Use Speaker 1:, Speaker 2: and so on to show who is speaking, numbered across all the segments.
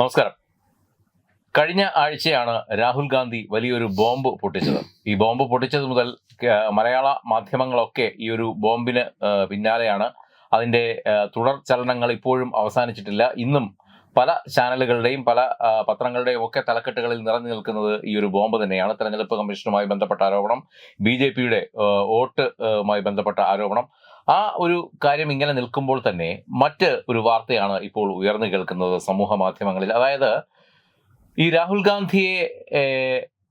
Speaker 1: നമസ്കാരം. കഴിഞ്ഞ ആഴ്ചയാണ് രാഹുൽ ഗാന്ധി വലിയൊരു ബോംബ് പൊട്ടിച്ചത്. ഈ ബോംബ് പൊട്ടിച്ചത് മുതൽ മലയാള മാധ്യമങ്ങളൊക്കെ ഈ ഒരു ബോംബിന് പിന്നാലെയാണ്. അതിന്റെ തുടർ ചലനങ്ങൾ ഇപ്പോഴും അവസാനിച്ചിട്ടില്ല. ഇന്നും പല ചാനലുകളുടെയും പല പത്രങ്ങളുടെയും ഒക്കെ തലക്കെട്ടുകളിൽ നിറഞ്ഞു നിൽക്കുന്നത് ഈ ഒരു ബോംബ് തന്നെയാണ്. തെരഞ്ഞെടുപ്പ് കമ്മീഷനുമായി ബന്ധപ്പെട്ട ആരോപണം ബി ജെ പിയുടെ വോട്ട് ബന്ധപ്പെട്ട ആരോപണം. ആ ഒരു കാര്യം ഇങ്ങനെ നിൽക്കുമ്പോൾ തന്നെ മറ്റ് ഒരു വാർത്തയാണ് ഇപ്പോൾ ഉയർന്നു കേൾക്കുന്നത് സമൂഹ മാധ്യമങ്ങളിൽ. അതായത് ഈ രാഹുൽ ഗാന്ധിയെ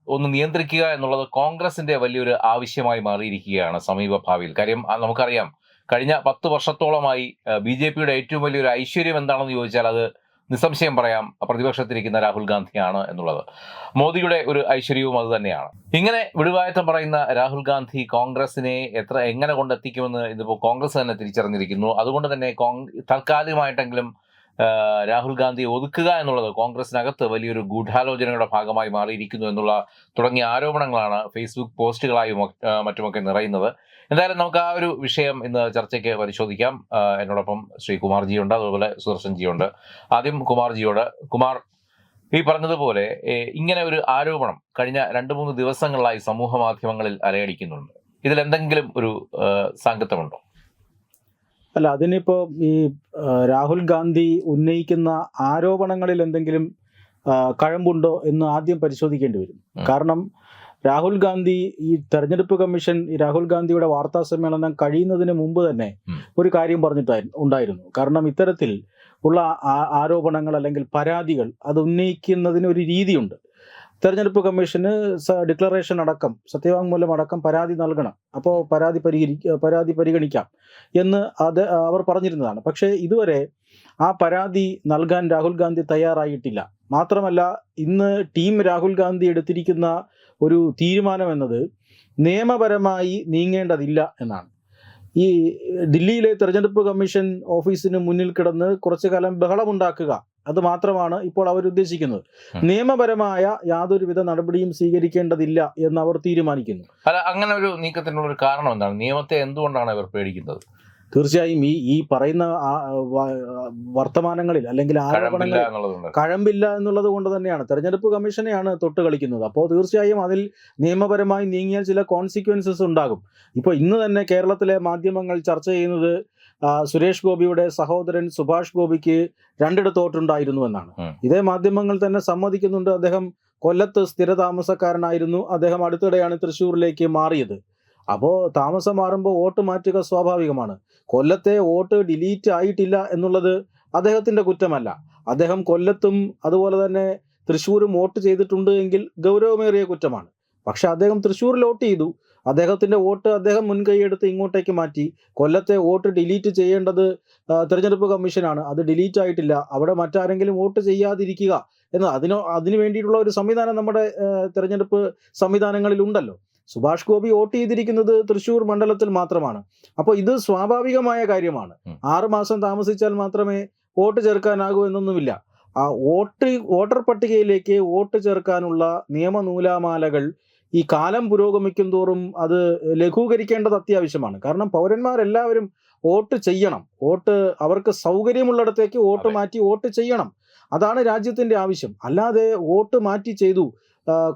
Speaker 1: ഒന്ന് നിയന്ത്രിക്കുക എന്നുള്ളത് കോൺഗ്രസിന്റെ വലിയൊരു ആവശ്യമായി മാറിയിരിക്കുകയാണ് സമീപ ഭാവിയിൽ. കാര്യം നമുക്കറിയാം. കഴിഞ്ഞ പത്ത് വർഷത്തോളമായി ബി ജെ പിയുടെ ഏറ്റവും വലിയൊരു ഐശ്വര്യം എന്താണെന്ന് ചോദിച്ചാൽ അത് നിസ്സംശയം പറയാം പ്രതിപക്ഷത്തിരിക്കുന്ന രാഹുൽ ഗാന്ധിയാണ് എന്നുള്ളത്. മോദിയുടെ ഒരു ഐശ്വര്യവും അത് തന്നെയാണ്. ഇങ്ങനെ വിടുവായത്തം പറയുന്ന രാഹുൽ ഗാന്ധി കോൺഗ്രസിനെ എത്ര എങ്ങനെ കൊണ്ടെത്തിക്കുമെന്ന് ഇതിപ്പോൾ കോൺഗ്രസ് തന്നെ തിരിച്ചറിഞ്ഞിരിക്കുന്നു. അതുകൊണ്ട് തന്നെ താൽക്കാലികമായിട്ടെങ്കിലും രാഹുൽ ഗാന്ധി ഒതുക്കുക എന്നുള്ളത് കോൺഗ്രസിനകത്ത് വലിയൊരു ഗൂഢാലോചനയുടെ ഭാഗമായി മാറിയിരിക്കുന്നു എന്നുള്ള തുടങ്ങിയ ആരോപണങ്ങളാണ് ഫേസ്ബുക്ക് പോസ്റ്റുകളായും മറ്റുമൊക്കെ നിറയുന്നത്. എന്തായാലും നമുക്ക് ആ ഒരു വിഷയം ഇന്ന് ചർച്ചയ്ക്ക് പരിശോധിക്കാം. എന്നോടൊപ്പം ശ്രീ കുമാർജിയുണ്ട് അതുപോലെ സുദർശൻ ജി ഉണ്ട് ആദ്യം കുമാർജിയോട് കുമാർ ഈ പറഞ്ഞതുപോലെ ഇങ്ങനെ ഒരു ആരോപണം കഴിഞ്ഞ രണ്ട് മൂന്ന് ദിവസങ്ങളായി സമൂഹ മാധ്യമങ്ങളിൽ അലയടിക്കുന്നുണ്ട്. ഇതിൽ എന്തെങ്കിലും ഒരു സാങ്കത്യമുണ്ടോ
Speaker 2: അല്ല അതിനിപ്പോ ഈ രാഹുൽ ഗാന്ധി ഉന്നയിക്കുന്ന ആരോപണങ്ങളിൽ എന്തെങ്കിലും കഴമ്പുണ്ടോ എന്ന് ആദ്യം പരിശോധിക്കേണ്ടി വരും. കാരണം രാഹുൽ ഗാന്ധി ഈ തെരഞ്ഞെടുപ്പ് കമ്മീഷൻ രാഹുൽ ഗാന്ധിയുടെ വാർത്താ സമ്മേളനം കഴിയുന്നതിന് മുമ്പ് തന്നെ ഒരു കാര്യം പറഞ്ഞിട്ടായിരുന്നു ഉണ്ടായിരുന്നു. കാരണം ഇത്തരത്തിൽ ഉള്ള ആരോപണങ്ങൾ അല്ലെങ്കിൽ പരാതികൾ അത് ഉന്നയിക്കുന്നതിന് ഒരു രീതിയുണ്ട്. തെരഞ്ഞെടുപ്പ് കമ്മീഷന് ഡിക്ലറേഷൻ അടക്കം സത്യവാങ്മൂലം അടക്കം പരാതി നൽകണം. അപ്പോൾ പരാതി പരിഹരി പരാതി പരിഗണിക്കാം എന്ന് അത് അവർ പറഞ്ഞിരുന്നതാണ്. പക്ഷേ ഇതുവരെ ആ പരാതി നൽകാൻ രാഹുൽ ഗാന്ധി തയ്യാറായിട്ടില്ല. മാത്രമല്ല ഇന്ന് ടീം രാഹുൽ ഗാന്ധി എടുത്തിരിക്കുന്ന ഒരു തീരുമാനം എന്നത് നിയമപരമായി നീങ്ങേണ്ടതില്ല എന്നാണ്. ഈ ദില്ലിയിലെ തെരഞ്ഞെടുപ്പ് കമ്മീഷൻ ഓഫീസിന് മുന്നിൽ കിടന്ന് കുറച്ചു കാലം ബഹളമുണ്ടാക്കുക അത് മാത്രമാണ് ഇപ്പോൾ അവർ ഉദ്ദേശിക്കുന്നത്. നിയമപരമായ യാതൊരുവിധ നടപടിയും സ്വീകരിക്കേണ്ടതില്ല എന്ന് അവർ തീരുമാനിക്കുന്നു.
Speaker 1: അല്ല അങ്ങനെ ഒരു നീക്കത്തിനുള്ള ഒരു കാരണം എന്താണ്? നിയമത്തെ എന്തുകൊണ്ടാണ് അവർ പേടിക്കുന്നത്?
Speaker 2: തീർച്ചയായും ഈ ഈ പറയുന്ന വർത്തമാനങ്ങളിൽ അല്ലെങ്കിൽ
Speaker 1: ആരോപണങ്ങൾ
Speaker 2: ആരോപണങ്ങളിൽ കഴമ്പില്ല എന്നുള്ളത് കൊണ്ട് തന്നെയാണ്. തെരഞ്ഞെടുപ്പ് കമ്മീഷനെയാണ് തൊട്ട് കളിക്കുന്നത്. അപ്പോൾ തീർച്ചയായും അതിൽ നിയമപരമായി നീങ്ങിയാൽ ചില കോൺസിക്വൻസസ് ഉണ്ടാകും. ഇപ്പോൾ ഇന്ന് തന്നെ കേരളത്തിലെ മാധ്യമങ്ങൾ ചർച്ച ചെയ്യുന്നത് സുരേഷ് ഗോപിയുടെ സഹോദരൻ സുഭാഷ് ഗോപിക്ക് രണ്ടിടത്ത് തോട്ടുണ്ടായിരുന്നു എന്നാണ്. ഇതേ മാധ്യമങ്ങൾ തന്നെ സമ്മതിക്കുന്നുണ്ട്. അദ്ദേഹം കൊല്ലത്ത് സ്ഥിരതാമസക്കാരനായിരുന്നു. അദ്ദേഹം അടുത്തിടെയാണ് തൃശ്ശൂരിലേക്ക് മാറിയത്. അപ്പോൾ താമസം മാറുമ്പോൾ വോട്ട് മാറ്റുക സ്വാഭാവികമാണ്. കൊല്ലത്തെ വോട്ട് ഡിലീറ്റ് ആയിട്ടില്ല എന്നുള്ളത് അദ്ദേഹത്തിന്റെ കുറ്റമല്ല. അദ്ദേഹം കൊല്ലത്തും അതുപോലെ തന്നെ തൃശ്ശൂരും വോട്ട് ചെയ്തിട്ടുണ്ട് എങ്കിൽ ഗൗരവമേറിയ കുറ്റമാണ്. പക്ഷെ അദ്ദേഹം തൃശ്ശൂരിൽ വോട്ട് ചെയ്തു. അദ്ദേഹത്തിന്റെ വോട്ട് അദ്ദേഹം മുൻകൈയെടുത്ത് ഇങ്ങോട്ടേക്ക് മാറ്റി. കൊല്ലത്തെ വോട്ട് ഡിലീറ്റ് ചെയ്യേണ്ടത് തിരഞ്ഞെടുപ്പ് കമ്മീഷനാണ്. അത് ഡിലീറ്റ് ആയിട്ടില്ല. അവിടെ മറ്റാരെങ്കിലും വോട്ട് ചെയ്യാതിരിക്കുക. എന്ന് അതിനോ അതിനു വേണ്ടിയിട്ടുള്ള ഒരു സംവിധാനം നമ്മുടെ തെരഞ്ഞെടുപ്പ് സംവിധാനങ്ങളിൽ ഉണ്ടല്ലോ സുഭാഷ് ഗോപി വോട്ട് ചെയ്തിരിക്കുന്നത് തൃശൂർ മണ്ഡലത്തിൽ മാത്രമാണ്. അപ്പോൾ ഇത് സ്വാഭാവികമായ കാര്യമാണ്.
Speaker 1: ആറുമാസം
Speaker 2: ആറ് മാസം താമസിച്ചാൽ മാത്രമേ വോട്ട് ചേർക്കാനാകൂ എന്നൊന്നുമില്ല. ആ വോട്ട് വോട്ടർ പട്ടികയിലേക്ക് വോട്ട് ചേർക്കാനുള്ള നിയമനൂലാമാലകൾ ഈ കാലം പുരോഗമിക്കും തോറും അത് ലഘൂകരിക്കേണ്ടത് അത്യാവശ്യമാണ്. കാരണം പൗരന്മാരെല്ലാവരും വോട്ട് ചെയ്യണം. വോട്ട് അവർക്ക് സൗകര്യമുള്ളിടത്തേക്ക് വോട്ട് മാറ്റി വോട്ട് ചെയ്യണം. അതാണ് രാജ്യത്തിന്റെ ആവശ്യം. അല്ലാതെ വോട്ട് മാറ്റി ചെയ്തു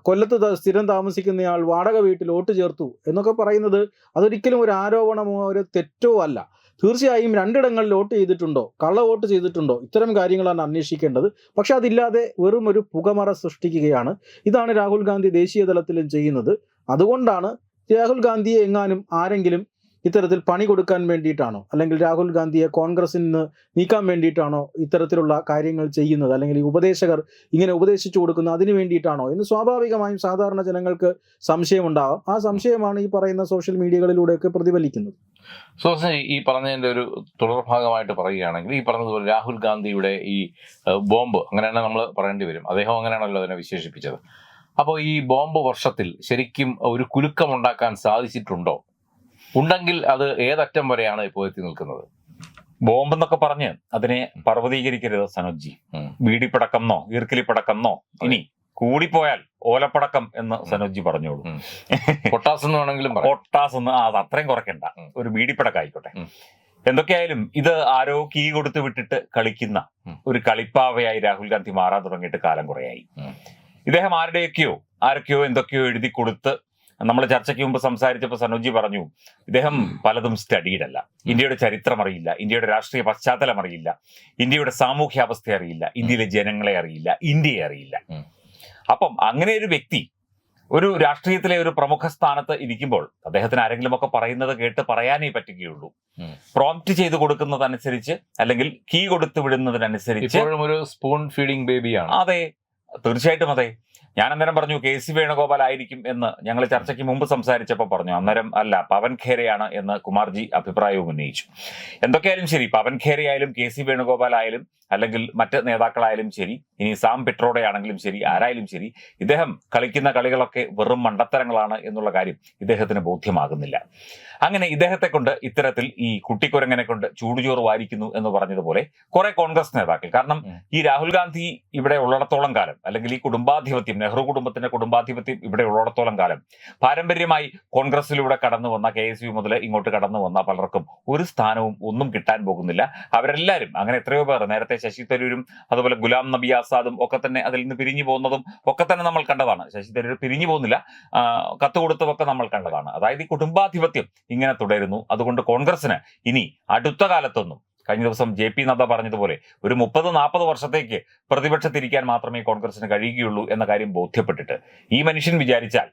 Speaker 2: കൊല്ലത്ത് സ്ഥിരം താമസിക്കുന്നയാൾ വാടക വീട്ടിൽ വോട്ട് ചേർത്തു എന്നൊക്കെ പറയുന്നത് അതൊരിക്കലും ഒരു ആരോപണമോ ഒരു തെറ്റോ അല്ല. തീർച്ചയായും രണ്ടിടങ്ങളിൽ വോട്ട് ചെയ്തിട്ടുണ്ടോ കള്ള വോട്ട് ചെയ്തിട്ടുണ്ടോ ഇത്തരം കാര്യങ്ങളാണ് അന്വേഷിക്കേണ്ടത്. പക്ഷെ അതില്ലാതെ വെറും ഒരു പുകമറ സൃഷ്ടിക്കുകയാണ്. ഇതാണ് രാഹുൽ ഗാന്ധി ദേശീയ തലത്തിലും ചെയ്യുന്നത്. അതുകൊണ്ടാണ് രാഹുൽ ഗാന്ധിയെ എങ്ങാനും ആരെങ്കിലും ഇത്തരത്തിൽ പണി കൊടുക്കാൻ വേണ്ടിയിട്ടാണോ? അല്ലെങ്കിൽ രാഹുൽ ഗാന്ധിയെ കോൺഗ്രസിൽ നിന്ന് നീക്കാൻ വേണ്ടിയിട്ടാണോ ഇത്തരത്തിലുള്ള കാര്യങ്ങൾ ചെയ്യുന്നത്? അല്ലെങ്കിൽ ഈ ഉപദേശകർ ഇങ്ങനെ ഉപദേശിച്ചു കൊടുക്കുന്നത് അതിന് വേണ്ടിയിട്ടാണോ? എന്ന് സ്വാഭാവികമായും സാധാരണ ജനങ്ങൾക്ക് സംശയമുണ്ടാവാം. ആ സംശയമാണ് ഈ പറയുന്ന സോഷ്യൽ മീഡിയകളിലൂടെയൊക്കെ പ്രതിഫലിക്കുന്നത്.
Speaker 1: സുഹൃത്ത് ഈ പറഞ്ഞതിന്റെ ഒരു തുടർഭാഗമായിട്ട് പറയുകയാണെങ്കിൽ ഈ പറഞ്ഞതുപോലെ രാഹുൽ ഗാന്ധിയുടെ ഈ ബോംബ് അങ്ങനെയാണ് നമ്മൾ പറയേണ്ടി വരും. അദ്ദേഹം അങ്ങനെയാണല്ലോ അതിനെ വിശേഷിപ്പിച്ചത്. അപ്പോൾ ഈ ബോംബ് വർഷത്തിൽ ശരിക്കും ഒരു കുലുക്കം ഉണ്ടാക്കാൻ സാധിച്ചിട്ടുണ്ടോ? ഉണ്ടെങ്കിൽ അത് ഏതറ്റം വരെയാണ് ഇപ്പോൾ എത്തി നിൽക്കുന്നത്?
Speaker 3: ബോംബ് എന്നൊക്കെ പറഞ്ഞ് അതിനെ പർവതീകരിക്കരുത് സനോജി വീടിപ്പടക്കംന്നോ ഈർക്കിലിപ്പടക്കംന്നോ. ഇനി കൂടിപ്പോയാൽ ഓലപ്പടക്കം എന്ന് സനോജി പറഞ്ഞോളൂ.
Speaker 1: പൊട്ടാസ് എന്ന് വേണമെങ്കിലും പറയാം.
Speaker 3: ഒട്ടാസ് എന്ന് അത് അത്രയും കുറയ്ക്കണ്ട. ഒരു ബീഡിപ്പടക്കം ആയിക്കോട്ടെ. എന്തൊക്കെയായാലും ഇത് ആരോ കീ കൊടുത്ത് വിട്ടിട്ട് കളിക്കുന്ന ഒരു കളിപ്പാവയായി രാഹുൽ ഗാന്ധി മാറാൻ തുടങ്ങിയിട്ട് കാലം കുറയായി. ഇദ്ദേഹം ആരുടെയൊക്കെയോ ആരൊക്കെയോ എന്തൊക്കെയോ എഴുതി കൊടുത്ത് നമ്മൾ ചർച്ചയ്ക്ക് മുമ്പ് സംസാരിച്ചപ്പോൾ സനോജി പറഞ്ഞു ഇദ്ദേഹം പലതും സ്റ്റഡീഡ് അല്ല. ഇന്ത്യയുടെ ചരിത്രം അറിയില്ല ഇന്ത്യയുടെ രാഷ്ട്രീയ പശ്ചാത്തലം അറിയില്ല ഇന്ത്യയുടെ സാമൂഹ്യ അവസ്ഥ അറിയില്ല ഇന്ത്യയിലെ ജനങ്ങളെ അറിയില്ല ഇന്ത്യയെ അറിയില്ല. അപ്പം അങ്ങനെ ഒരു വ്യക്തി ഒരു രാഷ്ട്രീയത്തിലെ ഒരു പ്രമുഖ സ്ഥാനത്ത് ഇരിക്കുമ്പോൾ അദ്ദേഹത്തിന് ആരെങ്കിലും ഒക്കെ പറയുന്നത് കേട്ട് പറയാനേ പറ്റുകയുള്ളൂ. പ്രോംപ്റ്റ് ചെയ്ത് കൊടുക്കുന്നതനുസരിച്ച് അല്ലെങ്കിൽ കീ കൊടുത്തു വിടുന്നതിനനുസരിച്ച്
Speaker 1: ഒരു സ്പൂൺ ഫീഡിംഗ് ബേബിയാണ്
Speaker 3: അതെ തീർച്ചയായിട്ടും അതെ. ഞാൻ അന്നേരം പറഞ്ഞു കെ സി വേണുഗോപാൽ ആയിരിക്കും എന്ന്. ഞങ്ങൾ ചർച്ചയ്ക്ക് മുമ്പ് സംസാരിച്ചപ്പോൾ പറഞ്ഞു അന്നേരം അല്ല പവൻ ഖേരയാണ് എന്ന് കുമാർജി അഭിപ്രായവും ഉന്നയിച്ചു. എന്തൊക്കെയായാലും ശരി പവൻ ഖേരയായാലും കെ സി വേണുഗോപാൽ ആയാലും അല്ലെങ്കിൽ മറ്റ് നേതാക്കളായാലും ശരി ഇനി സാം പിട്രോടെ ആണെങ്കിലും ശരി ആരായാലും ശരി ഇദ്ദേഹം കളിക്കുന്ന കളികളൊക്കെ വെറും മണ്ടത്തരങ്ങളാണ് എന്നുള്ള കാര്യം ഇദ്ദേഹത്തിന് ബോധ്യമാകുന്നില്ല. അങ്ങനെ ഇദ്ദേഹത്തെ കൊണ്ട് ഇത്തരത്തിൽ ഈ കുട്ടിക്കുരങ്ങനെ കൊണ്ട് ചൂടുചോറ് വാരിക്കുന്നു എന്ന് പറഞ്ഞതുപോലെ കുറെ കോൺഗ്രസ് നേതാക്കൾ. കാരണം ഈ രാഹുൽ ഗാന്ധി ഇവിടെ ഉള്ളിടത്തോളം കാലം അല്ലെങ്കിൽ ഈ കുടുംബാധിപത്യം നെഹ്റു കുടുംബത്തിന്റെ കുടുംബാധിപത്യം ഇവിടെ ഉള്ളിടത്തോളം കാലം. പാരമ്പര്യമായി കോൺഗ്രസിലൂടെ കടന്നു വന്ന കെ എസ് യു മുതൽ ഇങ്ങോട്ട് കടന്നു വന്ന പലർക്കും ഒരു സ്ഥാനവും ഒന്നും കിട്ടാൻ പോകുന്നില്ല. അവരെല്ലാവരും അങ്ങനെ എത്രയോ പേർ നേരത്തെ ശശി തരൂരും അതുപോലെ ഗുലാം നബി ആസാദും ഒക്കെ തന്നെ അതിൽ നിന്ന് പിരിഞ്ഞു പോകുന്നതും ഒക്കെ തന്നെ നമ്മൾ കണ്ടതാണ്. ശശി തരൂർ പിരിഞ്ഞു പോകുന്നില്ല. കത്ത് കൊടുത്തതൊക്കെ നമ്മൾ കണ്ടതാണ്. അതായത് ഈ കുടുംബാധിപത്യം ഇങ്ങനെ തുടരുന്നു. അതുകൊണ്ട് കോൺഗ്രസിന് ഇനി അടുത്ത കാലത്തൊന്നും കഴിഞ്ഞ ദിവസം ജെ പി നദ്ദ പറഞ്ഞതുപോലെ ഒരു മുപ്പത് നാൽപ്പത് വർഷത്തേക്ക് പ്രതിപക്ഷത്തിരിക്കാൻ മാത്രമേ കോൺഗ്രസിന് കഴിയുകയുള്ളൂ എന്ന കാര്യം ബോധ്യപ്പെട്ടിട്ട്. ഈ മനുഷ്യൻ വിചാരിച്ചാൽ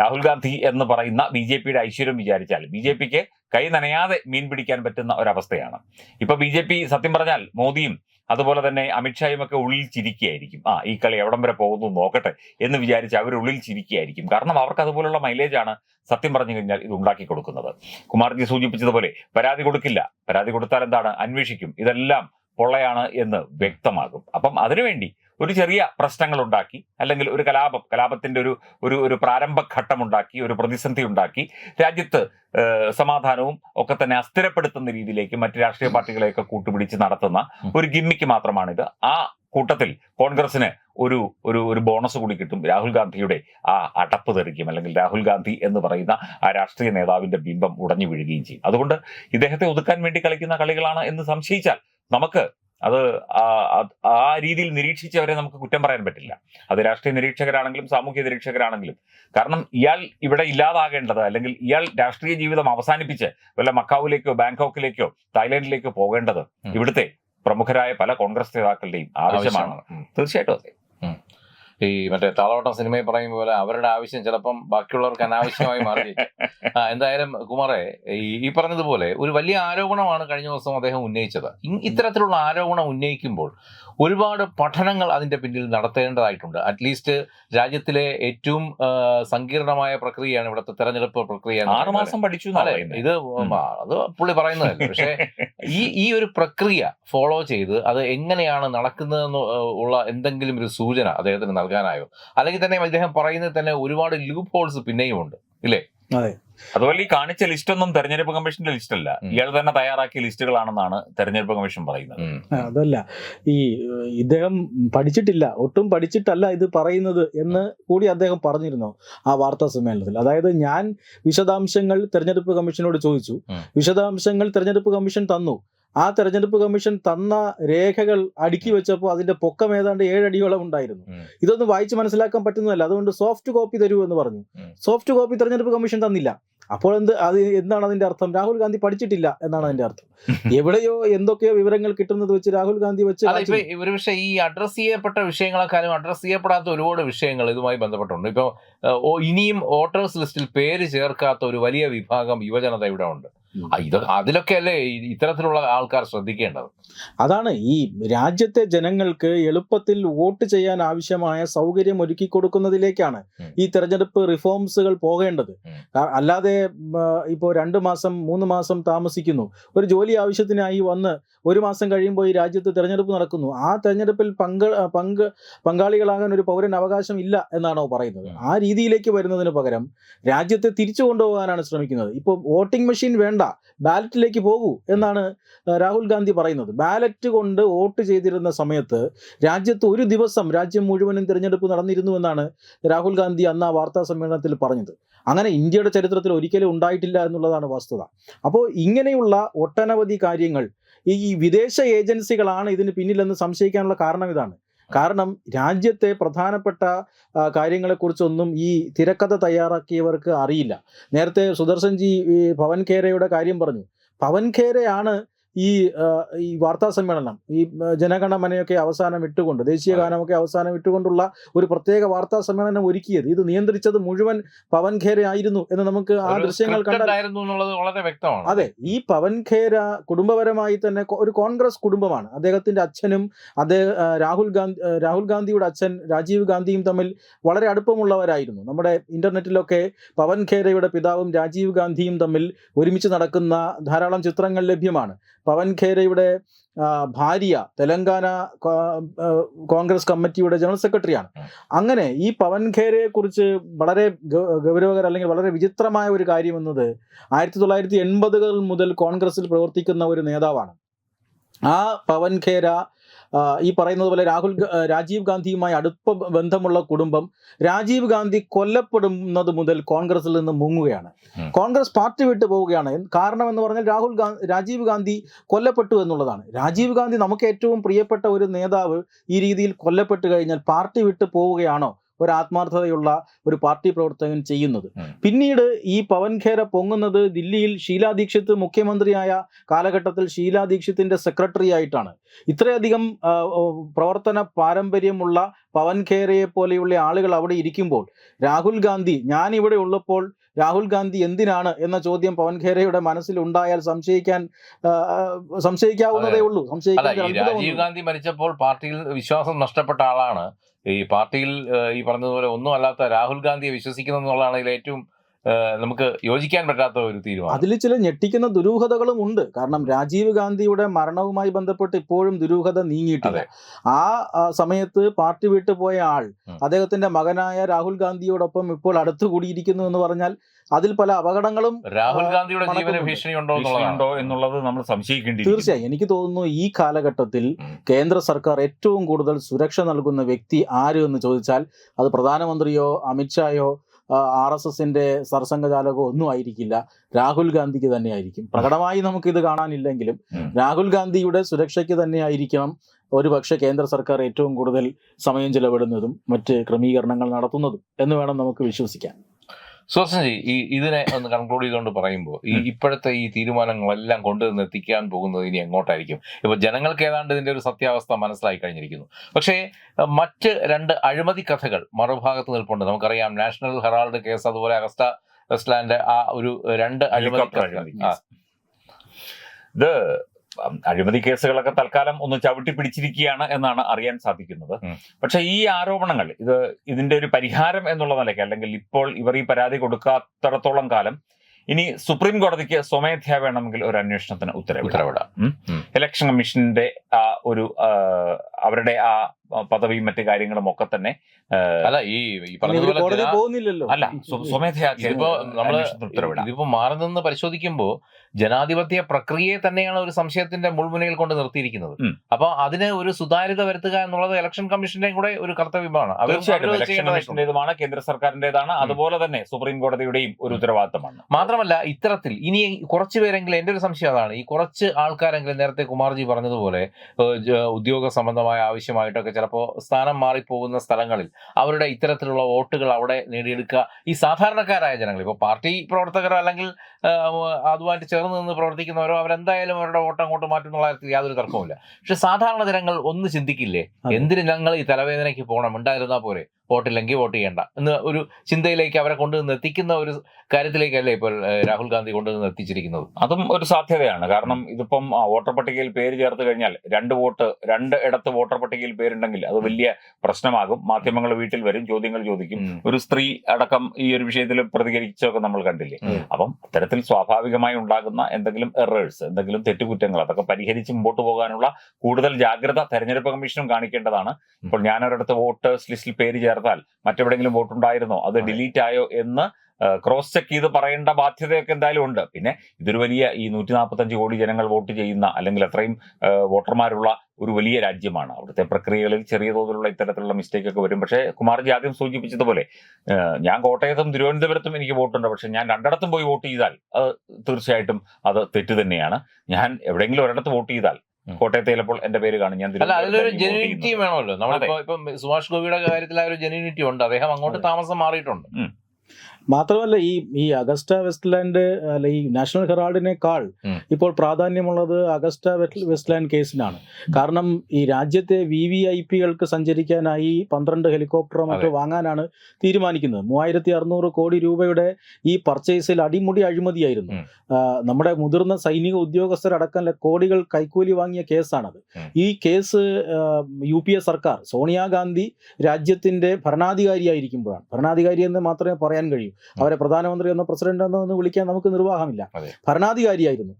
Speaker 3: രാഹുൽ ഗാന്ധി എന്ന് പറയുന്ന ബി ജെ പിയുടെ ഐശ്വര്യം വിചാരിച്ചാൽ ബി ജെ പിക്ക് കൈ നനയാതെ മീൻ പിടിക്കാൻ പറ്റുന്ന ഒരവസ്ഥയാണ്. ഇപ്പൊ ബി ജെ പി സത്യം പറഞ്ഞാൽ മോദിയും അതുപോലെ തന്നെ അമിത്ഷായും ഒക്കെ ഉള്ളിൽ ചിരിക്കുകയായിരിക്കും. ആ ഈ കളി എവിടം വരെ പോകുന്നു നോക്കട്ടെ എന്ന് വിചാരിച്ച് അവർ ഉള്ളിൽ ചിരിക്കുകയായിരിക്കും. കാരണം അവർക്ക് അതുപോലുള്ള മൈലേജ് ആണ് സത്യം പറഞ്ഞു കഴിഞ്ഞാൽ ഇത് ഉണ്ടാക്കി കൊടുക്കുന്നത്. കുമാർജി സൂചിപ്പിച്ചതുപോലെ പരാതി കൊടുക്കില്ല. പരാതി കൊടുത്താൽ എന്താണ്? അന്വേഷിക്കും. ഇതെല്ലാം പൊള്ളയാണ് എന്ന് വ്യക്തമാകും. അപ്പം അതിനുവേണ്ടി ഒരു ചെറിയ പ്രശ്നങ്ങൾ ഉണ്ടാക്കി അല്ലെങ്കിൽ ഒരു കലാപം കലാപത്തിന്റെ ഒരു ഒരു ഒരു പ്രാരംഭഘട്ടം ഉണ്ടാക്കി ഒരു പ്രതിസന്ധി ഉണ്ടാക്കി രാജ്യത്ത് സമാധാനവും ഒക്കെ തന്നെ അസ്ഥിരപ്പെടുത്തുന്ന രീതിയിലേക്ക് മറ്റ് രാഷ്ട്രീയ പാർട്ടികളെയൊക്കെ കൂട്ടുപിടിച്ച് നടത്തുന്ന ഒരു ഗിമ്മിക്ക് മാത്രമാണിത്. ആ കൂട്ടത്തിൽ കോൺഗ്രസിന് ഒരു ഒരു ഒരു ബോണസ് കൂടി കിട്ടും. രാഹുൽ ഗാന്ധിയുടെ ആ അടപ്പ് തെറിക്കും അല്ലെങ്കിൽ രാഹുൽ ഗാന്ധി എന്ന് പറയുന്ന ആ രാഷ്ട്രീയ നേതാവിന്റെ ബിംബം ഉടഞ്ഞു വീഴുകയും ചെയ്യും. അതുകൊണ്ട് ഇദ്ദേഹത്തെ ഒതുക്കാൻ വേണ്ടി കളിക്കുന്ന കളികളാണ് എന്ന് സംശയിച്ചാൽ നമുക്ക് അത് ആ- രീതിയിൽ നിരീക്ഷിച്ചവരെ നമുക്ക് കുറ്റം പറയാൻ പറ്റില്ല. അത് രാഷ്ട്രീയ നിരീക്ഷകരാണെങ്കിലും സാമൂഹ്യ നിരീക്ഷകരാണെങ്കിലും. കാരണം ഇയാൾ ഇവിടെ ഇല്ലാതാകേണ്ടത് അല്ലെങ്കിൽ ഇയാൾ രാഷ്ട്രീയ ജീവിതം അവസാനിപ്പിച്ച് വല്ല മക്കാവിലേക്കോ ബാങ്കോക്കിലേക്കോ തായ്ലൻഡിലേക്കോ പോകേണ്ടത്. ഇവിടുത്തെ പ്രമുഖരായ പല കോൺഗ്രസ് നേതാക്കളുടെയും ആവശ്യമാണ്. തീർച്ചയായിട്ടും അതെ.
Speaker 1: ഈ മറ്റേ താളവട്ടം സിനിമയിൽ പറയും പോലെ അവരുടെ ആവശ്യം ചിലപ്പം ബാക്കിയുള്ളവർക്ക് അനാവശ്യമായി മാറി. എന്തായാലും കുമാറെ ഈ പറഞ്ഞതുപോലെ ഒരു വലിയ ആരോപണമാണ് കഴിഞ്ഞ ദിവസം അദ്ദേഹം ഉന്നയിച്ചത്. ഇത്തരത്തിലുള്ള ആരോപണം ഉന്നയിക്കുമ്പോൾ ഒരുപാട് പഠനങ്ങൾ അതിന്റെ പിന്നിൽ നടത്തേണ്ടതായിട്ടുണ്ട്. അറ്റ്ലീസ്റ്റ് രാജ്യത്തിലെ ഏറ്റവും സങ്കീർണമായ പ്രക്രിയയാണ് ഇവിടുത്തെ തെരഞ്ഞെടുപ്പ് പ്രക്രിയ എന്ന്
Speaker 3: മാസം പഠിച്ചു
Speaker 1: ഇത് അത് പുള്ളി പറയുന്നതല്ല. പക്ഷേ ഈ ഈ ഒരു പ്രക്രിയ ഫോളോ ചെയ്ത് അത് എങ്ങനെയാണ് നടക്കുന്നതെന്ന് ഉള്ള എന്തെങ്കിലും ഒരു സൂചന അദ്ദേഹത്തിന് നൽകാനായോ? അല്ലെങ്കിൽ തന്നെ അദ്ദേഹം പറയുന്നത് തന്നെ ഒരുപാട് ലൂപ്പ് ഹോൾസ് പിന്നെയും ഉണ്ട് ഇല്ലേ
Speaker 3: അതുപോലെ ഈ കാണിച്ച ലിസ്റ്റ് ഒന്നും തെരഞ്ഞെടുപ്പ് കമ്മീഷന്റെ ലിസ്റ്റ് അല്ല. ഇയാൾ തന്നെ തയ്യാറാക്കിയ ലിസ്റ്റുകളാണെന്നാണ് തെരഞ്ഞെടുപ്പ് കമ്മീഷൻ പറയുന്നത്.
Speaker 2: അതല്ല. ഈ ഇദ്ദേഹം പഠിച്ചിട്ടില്ല ഒട്ടും പഠിച്ചിട്ടല്ല ഇത് പറയുന്നത് എന്ന് കൂടി അദ്ദേഹം പറഞ്ഞിരുന്നു ആ വാർത്താ സമ്മേളനത്തിൽ. അതായത് ഞാൻ വിശദാംശങ്ങൾ തെരഞ്ഞെടുപ്പ് കമ്മീഷനോട് ചോദിച്ചു. വിശദാംശങ്ങൾ തെരഞ്ഞെടുപ്പ് കമ്മീഷൻ തന്നു. ആ തെരഞ്ഞെടുപ്പ് കമ്മീഷൻ തന്ന രേഖകൾ അടുക്കി വെച്ചപ്പോൾ അതിന്റെ പൊക്കം ഏതാണ്ട് ഏഴടിയോളം ഉണ്ടായിരുന്നു. ഇതൊന്ന് വായിച്ച് മനസ്സിലാക്കാൻ പറ്റുന്നതല്ല. അതുകൊണ്ട് സോഫ്റ്റ് കോപ്പി തരൂ എന്ന് പറഞ്ഞു. സോഫ്റ്റ് കോപ്പി തെരഞ്ഞെടുപ്പ് കമ്മീഷൻ തന്നില്ല. അപ്പോൾ എന്ത് അത് എന്താണ് അതിന്റെ അർത്ഥം? രാഹുൽ ഗാന്ധി പഠിച്ചിട്ടില്ല എന്നാണ് അതിന്റെ അർത്ഥം. എവിടെയോ എന്തൊക്കെയോ വിവരങ്ങൾ കിട്ടുന്നത് വെച്ച് രാഹുൽ ഗാന്ധി വെച്ച്
Speaker 1: ഒരു പക്ഷേ ഈ അഡ്രസ് ചെയ്യപ്പെട്ട വിഷയങ്ങളെക്കാളും അഡ്രസ് ചെയ്യപ്പെടാത്ത ഒരുപാട് വിഷയങ്ങൾ ഇതുമായി ബന്ധപ്പെട്ടുണ്ട്. ഇപ്പൊ ഇനിയും വോട്ടേഴ്സ് ലിസ്റ്റിൽ പേര് ചേർക്കാത്ത ഒരു വലിയ വിഭാഗം യുവജനത ഇവിടെ ഉണ്ട്. ഇത് അതിലൊക്കെ അല്ലേ ഇത്തരത്തിലുള്ള ആൾക്കാർ ശ്രദ്ധിക്കേണ്ടത്?
Speaker 2: അതാണ് ഈ രാജ്യത്തെ ജനങ്ങൾക്ക് എളുപ്പത്തിൽ വോട്ട് ചെയ്യാൻ ആവശ്യമായ സൗകര്യം ഒരുക്കി കൊടുക്കുന്നതിലേക്കാണ് ഈ തെരഞ്ഞെടുപ്പ് റിഫോംസുകൾ പോകേണ്ടത്. അല്ലാതെ ഇപ്പോൾ രണ്ട് മാസം മൂന്ന് മാസം താമസിക്കുന്നു. ഒരു ജോലി ആവശ്യത്തിനായി വന്ന് ഒരു മാസം കഴിയുമ്പോൾ ഈ രാജ്യത്ത് തെരഞ്ഞെടുപ്പ് നടക്കുന്നു. ആ തെരഞ്ഞെടുപ്പിൽ പങ്ക പങ്ക് പങ്കാളികളാകാൻ ഒരു പൗരൻ അവകാശം ഇല്ല എന്നാണോ പറയുന്നത്. ആ രീതിയിലേക്ക് വരുന്നതിന് പകരം രാജ്യത്തെ തിരിച്ചു കൊണ്ടുപോകാനാണ് ശ്രമിക്കുന്നത്. ഇപ്പോൾ വോട്ടിംഗ് മെഷീൻ വേണ്ട. ബാലറ്റിലേക്ക് പോകൂ എന്നാണ് രാഹുൽ ഗാന്ധി പറയുന്നത്. ബാലറ്റ് കൊണ്ട് വോട്ട് ചെയ്തിരുന്ന സമയത്ത് രാജ്യത്ത് ഒരു ദിവസം രാജ്യം മുഴുവനും തിരഞ്ഞെടുപ്പ് നടന്നിരുന്നു എന്നാണ് രാഹുൽ ഗാന്ധി അന്ന് ആ വാർത്താ സമ്മേളനത്തിൽ പറഞ്ഞത്. അങ്ങനെ ഇന്ത്യയുടെ ചരിത്രത്തിൽ ഒരിക്കലും ഉണ്ടായിട്ടില്ല എന്നുള്ളതാണ് വസ്തുത. അപ്പോൾ ഇങ്ങനെയുള്ള ഒട്ടനവധി കാര്യങ്ങൾ ഈ വിദേശ ഏജൻസികളാണ് ഇതിന് പിന്നിലെന്ന് സംശയിക്കാനുള്ള കാരണം ഇതാണ്. കാരണം രാജ്യത്തെ പ്രധാനപ്പെട്ട കാര്യങ്ങളെക്കുറിച്ചൊന്നും ഈ തിരക്കഥ തയ്യാറാക്കിയവർക്ക് അറിയില്ല. നേരത്തെ സുദർശൻജി പവൻ ഖേരയുടെ കാര്യം പറഞ്ഞു. പവൻ ഖേരയാണ് ഈ ഈ വാർത്താ സമ്മേളനം ഈ ജനഗണമനയൊക്കെ അവസാനം ഇട്ടുകൊണ്ട് ദേശീയ ഗാനമൊക്കെ അവസാനം ഇട്ടുകൊണ്ടുള്ള ഒരു പ്രത്യേക വാർത്താ സമ്മേളനം ഒരുക്കിയത്. ഇത് നിയന്ത്രിച്ചത് മുഴുവൻ പവൻ ഖേര ആയിരുന്നു എന്ന് നമുക്ക് ആ ദൃശ്യങ്ങൾ
Speaker 1: വ്യക്തമാണ്.
Speaker 2: അതെ ഈ പവൻ ഖേര കുടുംബപരമായി തന്നെ ഒരു കോൺഗ്രസ് കുടുംബമാണ്. അദ്ദേഹത്തിന്റെ അച്ഛനും അദ്ദേഹം രാഹുൽ ഗാന്ധി രാഹുൽ ഗാന്ധിയുടെ അച്ഛൻ രാജീവ് ഗാന്ധിയും തമ്മിൽ വളരെ അടുപ്പമുള്ളവരായിരുന്നു. നമ്മുടെ ഇന്റർനെറ്റിലൊക്കെ പവൻ ഖേരയുടെ പിതാവും രാജീവ് ഗാന്ധിയും തമ്മിൽ ഒരുമിച്ച് നടക്കുന്ന ധാരാളം ചിത്രങ്ങൾ ലഭ്യമാണ്. പവൻ ഖേരയുടെ ഭാര്യ തെലങ്കാന കോൺഗ്രസ് കമ്മിറ്റിയുടെ ജനറൽ സെക്രട്ടറിയാണ്. അങ്ങനെ ഈ പവൻ ഖേരയെ കുറിച്ച് വളരെ ഗൗരവകര അല്ലെങ്കിൽ വളരെ വിചിത്രമായ ഒരു കാര്യം എന്നത് ആയിരത്തി തൊള്ളായിരത്തി എൺപതുകൾ മുതൽ കോൺഗ്രസിൽ പ്രവർത്തിക്കുന്ന ഒരു നേതാവാണ്. ആ പവൻ ഖേര ഈ പറയുന്നത് പോലെ രാഹുൽ രാജീവ് ഗാന്ധിയുമായി അടുപ്പ ബന്ധമുള്ള കുടുംബം രാജീവ് ഗാന്ധി കൊല്ലപ്പെടുന്നത് മുതൽ കോൺഗ്രസിൽ നിന്ന് മുങ്ങുകയാണ്. കോൺഗ്രസ് പാർട്ടി വിട്ടു പോവുകയാണ്. കാരണം എന്ന് പറഞ്ഞാൽ രാഹുൽ രാജീവ് ഗാന്ധി കൊല്ലപ്പെട്ടു എന്നുള്ളതാണ്. രാജീവ് ഗാന്ധി നമുക്ക് ഏറ്റവും പ്രിയപ്പെട്ട ഒരു നേതാവ് ഈ രീതിയിൽ കൊല്ലപ്പെട്ടു കഴിഞ്ഞാൽ പാർട്ടി വിട്ടു പോവുകയാണോ? ഒരു ആത്മാർത്ഥതയുള്ള ഒരു പാർട്ടി പ്രവർത്തകൻ ചെയ്യുന്നത്. പിന്നീട് ഈ പവൻ ഖേര പൊങ്ങുന്നത് ദില്ലിയിൽ ഷീലാ ദീക്ഷിത് മുഖ്യമന്ത്രിയായ കാലഘട്ടത്തിൽ ഷീലാ ദീക്ഷിത്തിന്റെ സെക്രട്ടറി ആയിട്ടാണ്. ഇത്രയധികം പ്രവർത്തന പാരമ്പര്യമുള്ള പവൻ ഖേരയെ പോലെയുള്ള ആളുകൾ അവിടെ ഇരിക്കുമ്പോൾ രാഹുൽ ഗാന്ധി ഞാൻ ഇവിടെ ഉള്ളപ്പോൾ രാഹുൽ ഗാന്ധി എന്തിനാണ് എന്ന ചോദ്യം പവൻ ഖേരയുടെ മനസ്സിൽ ഉണ്ടായാൽ സംശയിക്കാൻ സംശയിക്കാവുന്നതേ ഉള്ളൂ. സംശയിക്കാൻ
Speaker 1: രാജീവ് ഗാന്ധി മരിച്ചപ്പോൾ പാർട്ടിയിൽ വിശ്വാസം നഷ്ടപ്പെട്ട ആളാണ്. ഈ പാർട്ടിയിൽ ഈ പറഞ്ഞതുപോലെ ഒന്നും അല്ലാത്ത രാഹുൽ ഗാന്ധിയെ വിശ്വസിക്കുന്നു എന്നുള്ളതാണ് ഇതിൽ ഏറ്റവും നമുക്ക് യോജിക്കാൻ പറ്റാത്ത ഒരു തീരുമാനം.
Speaker 2: അതിൽ ചില ഞെട്ടിക്കുന്ന ദുരൂഹതകളും ഉണ്ട്. കാരണം രാജീവ് ഗാന്ധിയുടെ മരണവുമായി ബന്ധപ്പെട്ട് ഇപ്പോഴും ദുരൂഹത നീങ്ങിയിട്ടില്ല. ആ സമയത്ത് പാർട്ടി വിട്ടു പോയ ആൾ അദ്ദേഹത്തിന്റെ മകനായ രാഹുൽ ഗാന്ധിയോടൊപ്പം ഇപ്പോൾ അടുത്തു കൂടിയിരിക്കുന്നു എന്ന് പറഞ്ഞാൽ അതിൽ പല അപകടങ്ങളും
Speaker 1: രാഹുൽ ഗാന്ധിയുടെ ജീവന
Speaker 2: മണക്കുന്നുണ്ട്.
Speaker 1: ഭീഷണി ഉണ്ടോ
Speaker 3: ഭീഷണിയുണ്ടോ എന്നുള്ളത് നമ്മൾ സംശയിക്കേണ്ടി
Speaker 2: തീർച്ചയായും. എനിക്ക് തോന്നുന്നു ഈ കാലഘട്ടത്തിൽ കേന്ദ്ര സർക്കാർ ഏറ്റവും കൂടുതൽ സുരക്ഷ നൽകുന്ന വ്യക്തി ആര് എന്ന് ചോദിച്ചാൽ അത് പ്രധാനമന്ത്രിയോ അമിത്ഷായോ ആർ എസ് എസിന്റെ സർസംഘചാലകോ ഒന്നും ആയിരിക്കില്ല. രാഹുൽ ഗാന്ധിക്ക് തന്നെ ആയിരിക്കും. പ്രകടമായി നമുക്ക് ഇത് കാണാനില്ലെങ്കിലും രാഹുൽ ഗാന്ധിയുടെ സുരക്ഷയ്ക്ക് തന്നെ ആയിരിക്കണം ഒരു പക്ഷേ കേന്ദ്ര സർക്കാർ ഏറ്റവും കൂടുതൽ സമയം ചെലവിടുന്നതും മറ്റ് ക്രമീകരണങ്ങൾ നടത്തുന്നതും എന്ന് വേണം നമുക്ക് വിശ്വസിക്കാൻ.
Speaker 1: സുഹൃത്തുജി ഈ ഇതിനെ ഒന്ന് കൺക്ലൂഡ് ചെയ്തുകൊണ്ട് പറയുമ്പോൾ ഈ ഇപ്പോഴത്തെ ഈ തീരുമാനങ്ങളെല്ലാം കൊണ്ടുവന്ന് എത്തിക്കാൻ പോകുന്നത് ഇനി എങ്ങോട്ടായിരിക്കും? ഇപ്പൊ ജനങ്ങൾക്ക് ഏതാണ്ട് ഇതിന്റെ ഒരു സത്യാവസ്ഥ മനസ്സിലായി കഴിഞ്ഞിരിക്കുന്നു. പക്ഷേ മറ്റ് രണ്ട് അഴിമതി കഥകൾ മറുഭാഗത്ത് നിൽപ്പുണ്ട്. നമുക്കറിയാം നാഷണൽ ഹെറാൾഡ് കേസ് അതുപോലെ അഗസ്റ്റ വെസ്റ്റ്ലാൻഡ് ആ ഒരു രണ്ട് അഴിമതി.
Speaker 3: ഇത് അഴിമതി കേസുകളൊക്കെ തൽക്കാലം ഒന്ന് ചവിട്ടി പിടിച്ചിരിക്കുകയാണ് എന്നാണ് അറിയാൻ സാധിക്കുന്നത്. പക്ഷെ ഈ ആരോപണങ്ങൾ ഇത് ഇതിന്റെ ഒരു പരിഹാരം എന്നുള്ള നിലയ്ക്ക് അല്ലെങ്കിൽ ഇപ്പോൾ ഇവർ ഈ പരാതി കൊടുക്കാത്തിടത്തോളം കാലം ഇനി സുപ്രീം കോടതിക്ക് സ്വമേധ്യാ വേണമെങ്കിൽ ഒരു അന്വേഷണത്തിന് ഉത്തരവിടാം.
Speaker 1: ഉത്തരവിടാം.
Speaker 3: ഇലക്ഷൻ കമ്മീഷന്റെ ആ ഒരു അവരുടെ ആ പദവിയും മറ്റു കാര്യങ്ങളും ഒക്കെ തന്നെ
Speaker 1: അല്ല ഈ
Speaker 2: പോകുന്നില്ലല്ലോ.
Speaker 3: അല്ല സ്വ- സ്വമേധയാ
Speaker 1: ഇതിപ്പോ
Speaker 3: നമ്മൾ
Speaker 1: ഇതിപ്പോ മാറി നിന്ന് പരിശോധിക്കുമ്പോൾ ജനാധിപത്യ പ്രക്രിയയെ തന്നെയാണ് ഒരു സംശയത്തിന്റെ മുൾമുനയിൽ കൊണ്ട് നിർത്തിയിരിക്കുന്നത്. അപ്പൊ അതിന് ഒരു സുതാര്യത വരുത്തുക എന്നുള്ളത് ഇലക്ഷൻ കമ്മീഷന്റെയും കൂടെ ഒരു കർത്തവ്യമാണ്.
Speaker 3: തീർച്ചയായിട്ടും കേന്ദ്ര സർക്കാരിന്റേതാണ്. അതുപോലെ തന്നെ സുപ്രീം കോടതിയുടെയും ഒരു. ഉത്തരവാദിത്തമാണ്.
Speaker 1: മാത്രമല്ല ഇത്തരത്തിൽ ഇനി കുറച്ചുപേരെങ്കിലും എന്റെ ഒരു സംശയം അതാണ് ഈ കുറച്ച് ആൾക്കാരെങ്കിലും നേരത്തെ കുമാർജി പറഞ്ഞതുപോലെ ഉദ്യോഗ സംബന്ധമായ ആവശ്യമായിട്ടൊക്കെ ചിലപ്പോൾ സ്ഥാനം മാറിപ്പോകുന്ന സ്ഥലങ്ങളിൽ അവരുടെ ഇത്തരത്തിലുള്ള വോട്ടുകൾ അവിടെ നേടിയെടുക്കുക. ഈ സാധാരണക്കാരായ ജനങ്ങൾ ഇപ്പോൾ പാർട്ടി പ്രവർത്തകരോ അല്ലെങ്കിൽ അതുമായിട്ട് ചേർന്ന് നിന്ന് പ്രവർത്തിക്കുന്നവരോ അവരെന്തായാലും അവരുടെ വോട്ട് അങ്ങോട്ട് മാറ്റുന്ന കാര്യത്തിൽ യാതൊരു തർക്കവുമില്ല. പക്ഷെ സാധാരണ ജനങ്ങൾ ഒന്ന് ചിന്തിക്കില്ലേ?
Speaker 2: എന്തിനു
Speaker 1: എന്തിന് ഞങ്ങൾ ഈ തലവേദനയ്ക്ക് പോകണം? ഉണ്ടായിരുന്നാൽ പോരെ? വോട്ടില്ലെങ്കിൽ വോട്ട് ചെയ്യണ്ട. എന്ന് ഒരു ചിന്തയിലേക്ക് അവരെ കൊണ്ടുവന്ന് എത്തിക്കുന്ന ഒരു കാര്യത്തിലേക്കല്ലേ ഇപ്പോൾ രാഹുൽ ഗാന്ധി കൊണ്ടുവന്ന് എത്തിച്ചിരിക്കുന്നത്.
Speaker 3: അതും ഒരു സാധ്യതയാണ്. കാരണം ഇതിപ്പം വോട്ടർ പട്ടികയിൽ പേര് ചേർത്ത് കഴിഞ്ഞാൽ രണ്ട് വോട്ട് രണ്ട് ഇടത്ത് വോട്ടർ പട്ടികയിൽ പേരുണ്ടെങ്കിൽ അത് വലിയ പ്രശ്നമാകും. മാധ്യമങ്ങൾ വീട്ടിൽ വരും ചോദ്യങ്ങൾ ചോദിക്കും. ഒരു സ്ത്രീ അടക്കം ഈ ഒരു വിഷയത്തിൽ പ്രതികരിച്ചൊക്കെ നമ്മൾ കണ്ടില്ലേ? അപ്പം അത്തരത്തിൽ സ്വാഭാവികമായി ഉണ്ടാകുന്ന എന്തെങ്കിലും എറേഴ്സ് എന്തെങ്കിലും തെറ്റുകുറ്റങ്ങൾ അതൊക്കെ പരിഹരിച്ച് മുമ്പോട്ട് പോകാനുള്ള കൂടുതൽ ജാഗ്രത തെരഞ്ഞെടുപ്പ് കമ്മീഷനും കാണിക്കേണ്ടതാണ്. ഇപ്പോൾ ഞാനൊരിടത്ത് വോട്ടേഴ്സ് ലിസ്റ്റിൽ പേര് ചേർത്താൽ മറ്റെവിടെയെങ്കിലും വോട്ടുണ്ടായിരുന്നോ? അത് ഡിലീറ്റ് ആയോ എന്ന് ക്രോസ് ചെക്ക് ചെയ്ത് പറയേണ്ട ബാധ്യതയൊക്കെ എന്തായാലും ഉണ്ട്. പിന്നെ ഇതൊരു വലിയ ഈ നൂറ്റി നാൽപ്പത്തഞ്ച് കോടി ജനങ്ങൾ വോട്ട് ചെയ്യുന്ന അല്ലെങ്കിൽ അത്രയും വോട്ടർമാരുള്ള ഒരു വലിയ രാജ്യമാണ്. അവിടുത്തെ പ്രക്രിയകളിൽ ചെറിയ തോതിലുള്ള ഇത്തരത്തിലുള്ള മിസ്റ്റേക്ക് ഒക്കെ വരും. പക്ഷേ കുമാർജി ആദ്യം സൂചിപ്പിച്ചതുപോലെ ഞാൻ കോട്ടയത്തും തിരുവനന്തപുരത്തും എനിക്ക് വോട്ടുണ്ട്. പക്ഷെ ഞാൻ രണ്ടിടത്തും പോയി വോട്ട് ചെയ്താൽ അത് തീർച്ചയായിട്ടും അത് തെറ്റ് തന്നെയാണ്. ഞാൻ എവിടെയെങ്കിലും ഒരിടത്ത് വോട്ട് ചെയ്താൽ. കോട്ടയത്ത് ചിലപ്പോൾ എന്റെ പേര് കാണും. ഞാൻ
Speaker 1: അല്ല അതിലൊരു
Speaker 3: ചെയ്യുന്നത്.
Speaker 1: വേണമല്ലോ. നമ്മളിപ്പോ ഇപ്പം സുഭാഷ് ഗോപിയുടെ കാര്യത്തിൽ ആ ഒരു ജെനുവിനിറ്റി ഉണ്ട്. അദ്ദേഹം അങ്ങോട്ട് താമസം മാറിയിട്ടുണ്ട്.
Speaker 2: മാത്രമല്ല ഈ ഈ അഗസ്റ്റ വെസ്റ്റ്ലാൻഡ് അല്ല ഈ നാഷണൽ ഹെറാൾഡിനേക്കാൾ ഇപ്പോൾ പ്രാധാന്യമുള്ളത് അഗസ്റ്റ വെസ്റ്റ് വെസ്റ്റ്ലാൻഡ് കേസിനാണ്. കാരണം ഈ രാജ്യത്തെ വി വി ഐ പികൾക്ക് സഞ്ചരിക്കാനായി പന്ത്രണ്ട് ഹെലികോപ്റ്ററോ മറ്റോ വാങ്ങാനാണ് തീരുമാനിക്കുന്നത്. മൂവായിരത്തി അറുന്നൂറ് കോടി രൂപയുടെ ഈ പർച്ചേസിൽ അടിമുടി അഴിമതിയായിരുന്നു. നമ്മുടെ മുതിർന്ന സൈനിക ഉദ്യോഗസ്ഥരടക്കം കോടികൾ കൈക്കൂലി വാങ്ങിയ കേസാണത്. ഈ കേസ് യു പി എ സർക്കാർ സോണിയാഗാന്ധി രാജ്യത്തിന്റെ ഭരണാധികാരിയായിരിക്കുമ്പോഴാണ്. ഭരണാധികാരി എന്ന് മാത്രമേ പറയാൻ കഴിയൂ. അവരെ പ്രധാനമന്ത്രി എന്നോ പ്രസിഡന്റ് എന്നോ എന്ന് വിളിക്കാൻ നമുക്ക് നിർവാഹമില്ല. ഭരണാധികാരിയായിരുന്നു.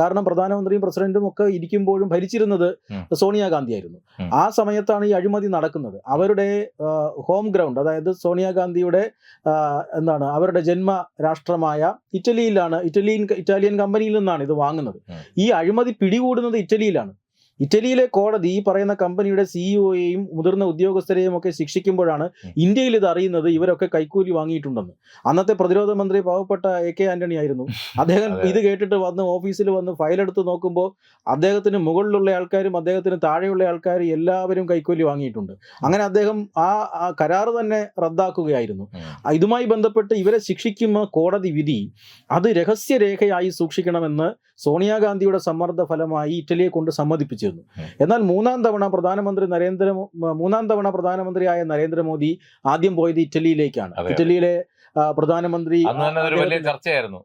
Speaker 2: കാരണം പ്രധാനമന്ത്രിയും പ്രസിഡന്റും ഒക്കെ ഇരിക്കുമ്പോഴും ഭരിച്ചിരുന്നത്. സോണിയാഗാന്ധിയായിരുന്നു. ആ സമയത്താണ് ഈ അഴിമതി നടക്കുന്നത്. അവരുടെ ഹോം ഗ്രൗണ്ട് അതായത് സോണിയാഗാന്ധിയുടെ എന്താണ് അവരുടെ ജന്മ രാഷ്ട്രമായ ഇറ്റലിയിലാണ് ഇറ്റലിയൻ ഇറ്റാലിയൻ കമ്പനിയിൽ നിന്നാണ് ഇത് വാങ്ങുന്നത്. ഈ അഴിമതി പിടികൂടുന്നത് ഇറ്റലിയിലാണ്. ഇറ്റലിയിലെ കോടതി ഈ പറയുന്ന കമ്പനിയുടെ സിഇഒയെയും മുതിർന്ന ഉദ്യോഗസ്ഥരെയും ഒക്കെ ശിക്ഷിക്കുമ്പോഴാണ്. ഇന്ത്യയിൽ ഇത് അറിയുന്നത് ഇവരൊക്കെ കൈക്കൂലി വാങ്ങിയിട്ടുണ്ടെന്ന്. അന്നത്തെ പ്രതിരോധ മന്ത്രി പാവപ്പെട്ട എ കെ ആന്റണി ആയിരുന്നു. അദ്ദേഹം ഇത് കേട്ടിട്ട് വന്ന് ഓഫീസിൽ വന്ന് ഫയൽ എടുത്ത് നോക്കുമ്പോൾ അദ്ദേഹത്തിന് മുകളിലുള്ള ആൾക്കാരും അദ്ദേഹത്തിന് താഴെയുള്ള ആൾക്കാരും എല്ലാവരും കൈക്കൂലി വാങ്ങിയിട്ടുണ്ട്. അങ്ങനെ അദ്ദേഹം ആ കരാർ കരാറ് തന്നെ റദ്ദാക്കുകയായിരുന്നു. ഇതുമായി ബന്ധപ്പെട്ട് ഇവരെ ശിക്ഷിക്കുന്ന കോടതി വിധി അത് രഹസ്യരേഖയായി സൂക്ഷിക്കണമെന്ന് സോണിയാഗാന്ധിയുടെ സമ്മർദ്ദ ഫലമായി ഇറ്റലിയെ കൊണ്ട് സമ്മതിപ്പിച്ചിരുന്നു.
Speaker 1: ഉം.
Speaker 2: എന്നാൽ മൂന്നാം തവണ പ്രധാനമന്ത്രി നരേന്ദ്ര മൂന്നാം തവണ പ്രധാനമന്ത്രിയായ നരേന്ദ്രമോദി ആദ്യം പോയത് ഇറ്റലിയിലേക്കാണ്. ഇറ്റലിയിലെ പ്രധാനമന്ത്രി
Speaker 1: വലിയ ചർച്ചയായിരുന്നു.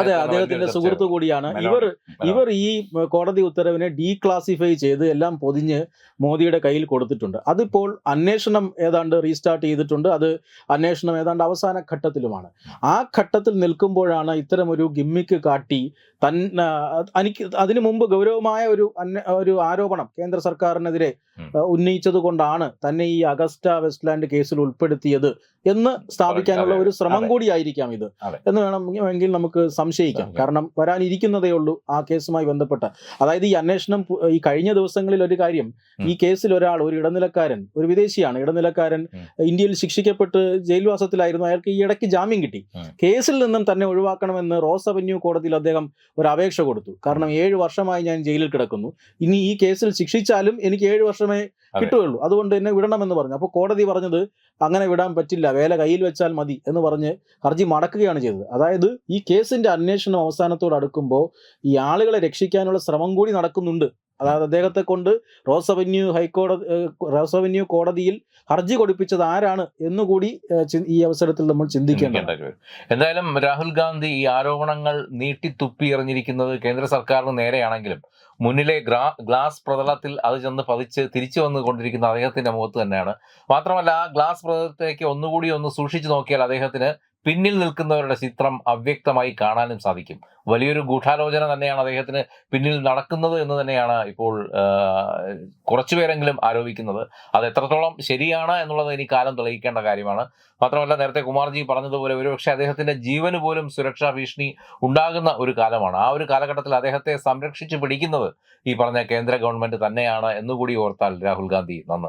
Speaker 2: അതെ അദ്ദേഹത്തിന്റെ സുഹൃത്തു കൂടിയാണ്. ഇവർ ഇവർ ഈ കോടതി ഉത്തരവിനെ ഡീക്ലാസിഫൈ ചെയ്ത് എല്ലാം പൊതിഞ്ഞ് മോദിയുടെ കയ്യിൽ കൊടുത്തിട്ടുണ്ട്. അതിപ്പോൾ അന്വേഷണം ഏതാണ്ട് റീസ്റ്റാർട്ട് ചെയ്തിട്ടുണ്ട്. അത് അന്വേഷണം ഏതാണ്ട് അവസാന ഘട്ടത്തിലുമാണ്. ആ ഘട്ടത്തിൽ നിൽക്കുമ്പോഴാണ് ഇത്തരം ഒരു ഗിമ്മിക്ക് കാട്ടി തൻ എനിക്ക് അതിനു മുമ്പ് ഗൗരവമായ ഒരു ഒരു ആരോപണം കേന്ദ്ര സർക്കാരിനെതിരെ. ഉന്നയിച്ചത് കൊണ്ടാണ് തന്നെ ഈ അഗസ്റ്റ വെസ്റ്റ്ലാൻഡ് കേസിൽ ഉൾപ്പെടുത്തിയത് എന്ന് സ്ഥാപിക്കാനുള്ള ഒരു ശ്രമം കൂടിയായിരിക്കാം ഇത്. എന്ന് വേണമെങ്കിൽ നമുക്ക് സംശയിക്കാം. കാരണം വരാനിരിക്കുന്നതേ ഉള്ളൂ ആ കേസുമായി ബന്ധപ്പെട്ട. അതായത് ഈ അന്വേഷണം ഈ കഴിഞ്ഞ ദിവസങ്ങളിൽ ഒരു കാര്യം ഈ കേസിൽ ഒരാൾ ഒരു ഇടനിലക്കാരൻ ഒരു വിദേശിയാണ്. ഇടനിലക്കാരൻ. ഇന്ത്യയിൽ ശിക്ഷിക്കപ്പെട്ട് ജയിൽവാസത്തിലായിരുന്നു. അയാൾക്ക് ഈ ഇടയ്ക്ക് ജാമ്യം കിട്ടി. കേസിൽ നിന്നും തന്നെ ഒഴിവാക്കണമെന്ന് റോസ് അവന്യൂ കോടതിയിൽ അദ്ദേഹം ഒരു അപേക്ഷ കൊടുത്തു. കാരണം ഏഴ് വർഷമായി ഞാൻ ജയിലിൽ കിടക്കുന്നു. ഇനി ഈ കേസിൽ ശിക്ഷിച്ചാലും എനിക്ക് ഏഴ് വർഷമേ. കിട്ടുകയുള്ളൂ. അതുകൊണ്ട് എന്നെ വിടണമെന്ന് പറഞ്ഞു. അപ്പോൾ കോടതി പറഞ്ഞത് അങ്ങനെ വിടാൻ പറ്റില്ല. വേല കയ്യിൽ വെച്ചാൽ മതി എന്ന് പറഞ്ഞ് ഹർജി മടക്കുകയാണ് ചെയ്തത്. അതായത് ഈ കേസിന്റെ അന്വേഷണം അവസാനത്തോട് അടുക്കുമ്പോൾ ഈ ആളുകളെ രക്ഷിക്കാനുള്ള ശ്രമം കൂടി നടക്കുന്നുണ്ട്. അതായത് അദ്ദേഹത്തെ കൊണ്ട് റോസ് അവന്യൂ ഹൈക്കോടതി റോസ് അവന്യൂ കോടതിയിൽ ഹർജി കൊടുപ്പിച്ചത് ആരാണ് എന്നുകൂടി ഈ അവസരത്തിൽ നമ്മൾ ചിന്തിക്കേണ്ടത്
Speaker 1: ചിന്തിക്കേണ്ട എന്തായാലും രാഹുൽ ഗാന്ധി ഈ ആരോപണങ്ങൾ നീട്ടിത്തുപ്പി എറിഞ്ഞിരിക്കുന്നത് കേന്ദ്ര സർക്കാരിന് നേരെയാണെങ്കിലും മുന്നിലെ ഗ്രാ ഗ്ലാസ് പ്രതലത്തിൽ അത് ചെന്ന് പതിച്ച് തിരിച്ചു വന്നു വന്നുകൊണ്ടിരിക്കുന്ന അദ്ദേഹത്തിന്റെ മുഖത്ത് തന്നെയാണ്. മാത്രമല്ല ആ ഗ്ലാസ് പ്രതലത്തിലേക്ക് ഒന്നുകൂടി ഒന്ന് സൂക്ഷിച്ചു നോക്കിയാൽ അദ്ദേഹത്തിന് പിന്നിൽ നിൽക്കുന്നവരുടെ ചിത്രം അവ്യക്തമായി കാണാനും സാധിക്കും. വലിയൊരു ഗൂഢാലോചന തന്നെയാണ് അദ്ദേഹത്തിന് പിന്നിൽ നടക്കുന്നത് എന്ന് തന്നെയാണ് ഇപ്പോൾ കുറച്ചുപേരെങ്കിലും ആരോപിക്കുന്നത്. അത് എത്രത്തോളം ശരിയാണ് എന്നുള്ളത് ഇനി കാലം തെളിയിക്കേണ്ട കാര്യമാണ്. മാത്രമല്ല നേരത്തെ കുമാർജി പറഞ്ഞതുപോലെ ഒരുപക്ഷെ അദ്ദേഹത്തിന്റെ ജീവന് പോലും സുരക്ഷാ ഭീഷണി ഉണ്ടാകുന്ന ഒരു കാലമാണ്. ആ ഒരു കാലഘട്ടത്തിൽ അദ്ദേഹത്തെ സംരക്ഷിച്ചു പിടിക്കുന്നത് ഈ പറഞ്ഞ കേന്ദ്ര ഗവൺമെന്റ് തന്നെയാണ് എന്നുകൂടി ഓർത്താൽ രാഹുൽ ഗാന്ധി. നന്ന്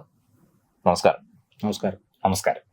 Speaker 1: നമസ്കാരം.
Speaker 2: നമസ്കാരം.
Speaker 3: നമസ്കാരം.